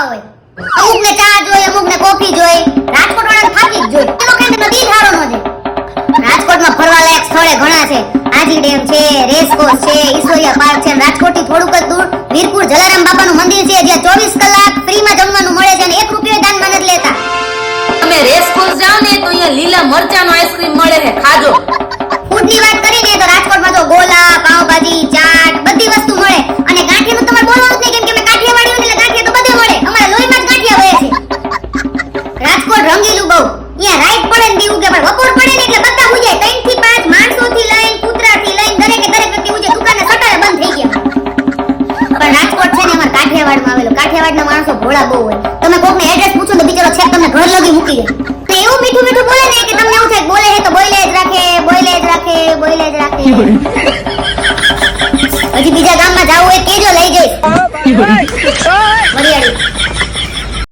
ખાવા હોય. અમુક ને ચા જોઈએ અમુક ને કોફી જોઈએ. રાજકોટ વાળા ફાકી જ જોઈએ. એનો કઈ નથી સારો નો છે રાજકોટમાં ફરવા લાયક સ્થળે ઘણા છે. આજી ડેમ છે, રેસકોર્સ છે, ઈશ્વરિયા પાર્ક છે. રાજકોટથી થોડુંક જ દૂર વીરપુર જલારામ બાપાનું મંદિર છે, જ્યાં ચોવીસ કલાક ફ્રીમાં જમવાનું મળે છે અને એક રૂપિયો દાનમાં નથી લેતા. તમે રેસકોર્સ જાઓ ને, તો અહીંયા લીલા મરચાનો કાઠિયાવાડમાં આવેલો. કાઠિયાવાડના માણસો ભોળા બહુ હોય. તમે કોકને એડ્રેસ પૂછો તો બિચારો છે તમને ઘર લગી મૂકી દે. એવું મીઠું મીઠું બોલે ને કે તમને એવું થાય બોલે છે તો બોલે જ રાખે બોલે જ રાખે બોલે જ રાખે. હજી બીજા ગામમાં જાવું હોય કેજો લઈ જઈશ.